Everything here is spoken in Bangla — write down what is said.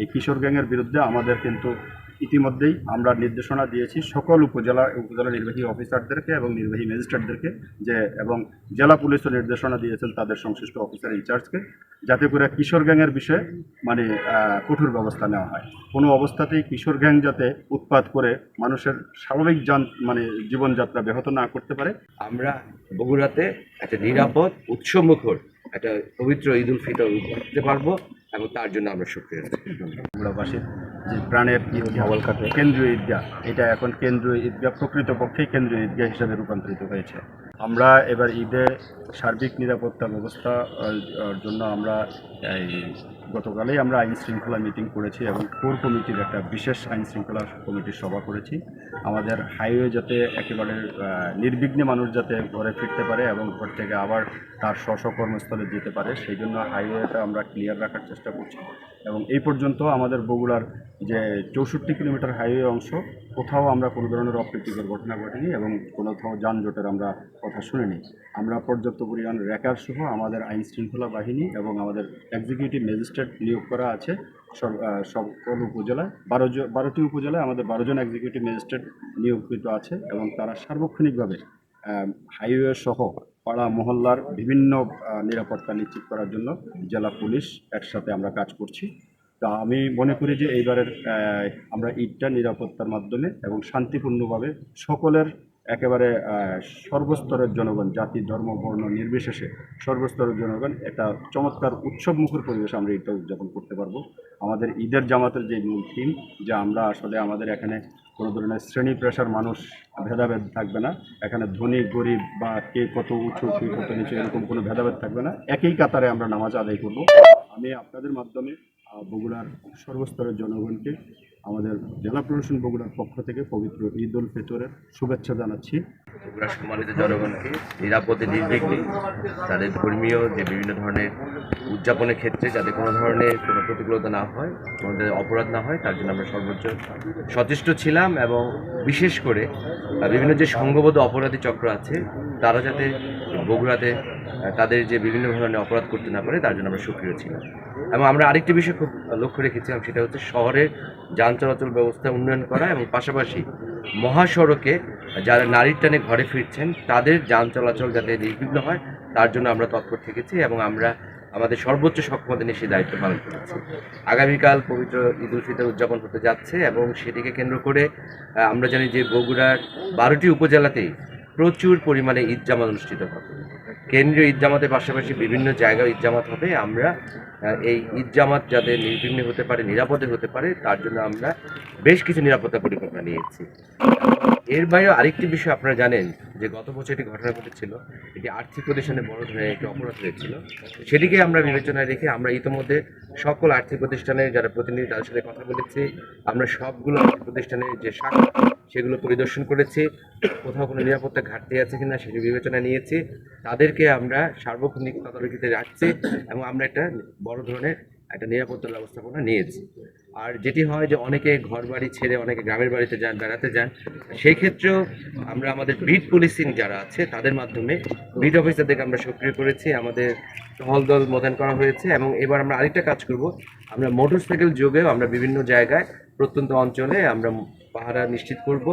এই কিশোর গ্যাংয়ের বিরুদ্ধে আমাদের কিন্তু ইতিমধ্যেই আমরা নির্দেশনা দিয়েছি সকল উপজেলা উপজেলা নির্বাহী অফিসারদেরকে এবং নির্বাহী ম্যাজিস্ট্রেটদেরকে যে, এবং জেলা পুলিশও নির্দেশনা দিয়েছেন তাদের সংশ্লিষ্ট অফিসার ইনচার্জকে, যাতে করে কিশোর গ্যাংয়ের বিষয়ে মানে কঠোর ব্যবস্থা নেওয়া হয়। কোনো অবস্থাতেই কিশোর গ্যাং যাতে উৎপাত করে মানুষের স্বাভাবিক যান মানে জীবনযাত্রা ব্যাহত না করতে পারে। আমরা বগুড়াতে একটা নিরাপদ, উৎসমুখর একটা পবিত্র ঈদ উল ফিতর করতে পারব। এবং তার জন্য আমরা সক্রিয় বাংলাবাসীর যে প্রাণের কেন্দ্রীয় ঈদগাহ। এটা এখন কেন্দ্রীয় ঈদগাহ, প্রকৃতপক্ষেই কেন্দ্রীয় ঈদগাহ হিসাবে রূপান্তরিত হয়েছে। আমরা এবার ঈদে সার্বিক নিরাপত্তা ব্যবস্থা জন্য আমরা, এই, গতকালেই আমরা আইন শৃঙ্খলা মিটিং করেছি এবং কোর কমিটির একটা বিশেষ আইন শৃঙ্খলা কমিটির সভা করেছি। আমাদের হাইওয়ে যাতে একেবারে নির্বিঘ্নে মানুষ যাতে ঘরে ফিরতে পারে এবং ঘর থেকে আবার তার স্ব কর্মস্থলে যেতে পারে, সেই জন্য হাইওয়েটা আমরা ক্লিয়ার রাখার চেষ্টা করছি। এবং এই পর্যন্ত আমাদের বগুড়ার যে চৌষট্টি কিলোমিটার হাইওয়ে অংশ, কোথাও আমরা কোনো ধরনের অপ্রীতিকর ঘটনা ঘটেনি এবং কোনো কোথাও যানজটের আমরা কথা শুনিনি আমরা পর্যাপ্ত পরিমাণ রেকার সহ আমাদের আইন শৃঙ্খলা বাহিনী এবং আমাদের এক্সিকিউটিভ ম্যাজিস্ট্রেট নিয়োগ করা আছে। সব- সকল উপজেলায়? বারো জ- বারোটি উপজেলায় আমাদের বারো জন এক্সিকিউটিভ ম্যাজিস্ট্রেট নিয়োগকৃত আছে এবং তারা সার্বক্ষণিকভাবে হাইওয়ে সহ পাড়া মহল্লার বিভিন্ন নিরাপত্তা নিশ্চিত করার জন্য জেলা পুলিশ একসাথে আমরা কাজ করছি। তা আমি মনে করি যে এইবারের আমরা ঈদটা নিরাপত্তার মাধ্যমে এবং শান্তিপূর্ণভাবে সকলের একেবারে সর্বস্তরের জনগণ, জাতি, ধর্ম, বর্ণ নির্বিশেষে সর্বস্তরের জনগণ একটা চমৎকার উৎসব মুখর পরিবেশে আমরা ঈদটা উদযাপন করতে পারব। আমাদের ঈদের জামাতের যে মূল থিম যে আমরা আসলে আমাদের এখানে কোনো ধরনের শ্রেণি পেশার মানুষ, ভেদাভেদ থাকবে না। এখানে ধনী, গরিব বা কে কত উঁচু, কে কত নিচু, এরকম কোনো ভেদাভেদ থাকবে না। একই কাতারে আমরা নামাজ আদায় করব। আমি আপনাদের মাধ্যমে বগুড়ার সর্বস্তরের জনগণকে আমাদের জেলা প্রশাসন বগুড়ার পক্ষ থেকে পবিত্র ঈদ উল ফিতরের শুভেচ্ছা জানাচ্ছি। বগুড়া সম্মানিত জনগণকে নিরাপদে নির্বিঘ্নে তাদের ধর্মীয় যে বিভিন্ন ধরনের উদযাপনের ক্ষেত্রে যাতে কোনো ধরনের কোনো প্রতিকূলতা না হয়, কোনো অপরাধ না হয়, তার জন্য আমরা সর্বোচ্চ সচেষ্ট ছিলাম এবং বিশেষ করে বিভিন্ন যে সংঘবদ্ধ অপরাধী চক্র আছে, তারা যাতে বগুড়াতে তাদের যে বিভিন্ন ধরনের অপরাধ করতে না পারে, তার জন্য আমরা সক্রিয় ছিলাম। এবং আমরা আরেকটি বিষয় খুব লক্ষ্য রেখেছিলাম, সেটা হচ্ছে শহরের যান চলাচল ব্যবস্থা উন্নয়ন করা এবং পাশাপাশি মহাসড়কে যারা নারীর টানে ঘরে ফিরছেন, তাদের যান চলাচল যাতে নির্বিঘ্ন হয়, তার জন্য আমরা তৎপর থেকেছি এবং আমরা আমাদের সর্বোচ্চ সক্ষমতা নিয়ে সেই দায়িত্ব পালন করেছি। আগামীকাল পবিত্র ঈদ উল ফিতর উদযাপন হতে যাচ্ছে এবং সেটিকে কেন্দ্র করে আমরা জানি যে বগুড়ার বারোটি উপজেলাতেই প্রচুর পরিমাণে ঈদ জামাত অনুষ্ঠিত হবে। কেন্দ্রীয় ঈদ জামাতের পাশাপাশি বিভিন্ন জায়গায় ঈদ জামাত হবে। আমরা এই ঈদ জামাত যাতে নির্বিঘ্নে হতে পারে, নিরাপদে হতে পারে, তার জন্য আমরা বেশ কিছু নিরাপত্তা পরিকল্পনা নিয়েছি। এর বাইরেও আরেকটি বিষয় আপনারা জানেন, যে গত বছর একটি ঘটনা ঘটেছিল, এটি আর্থিক প্রতিষ্ঠানে বড় ধরনের একটি অপরাধ হয়েছিল। সেটিকে আমরা বিবেচনায় রেখে আমরা ইতিমধ্যে সকল আর্থিক প্রতিষ্ঠানের যারা প্রতিনিধি তাদের সাথে কথা বলেছি, আমরা সবগুলো আর্থিক প্রতিষ্ঠানের যে শাখা, সেগুলো পরিদর্শন করেছি। কোথাও কোনো নিরাপত্তা ঘাটতি আছে কিনা সেটি বিবেচনা নিয়েছি। তাদেরকে আমরা সার্বক্ষণিক তদারকিতে রাখছি এবং আমরা একটা বড় ধরনের একটা নিরাপত্তা ব্যবস্থাপনা নিয়েছি। আর যেটি হয় যে অনেকে ঘর বাড়ি ছেড়ে অনেকে গ্রামের বাড়িতে যান, বেড়াতে যান সেই ক্ষেত্রেও আমরা আমাদের বিট পুলিশিং যারা আছে, তাদের মাধ্যমে বিট অফিসারদেরকে আমরা সক্রিয় করেছি, আমাদের টহল দল মোতায়েন করা হয়েছে এবং এবার আমরা আরেকটা কাজ করব। আমরা মোটরসাইকেল যোগেও আমরা বিভিন্ন জায়গায় প্রত্যন্ত অঞ্চলে আমরা পাহারা নিশ্চিত করব।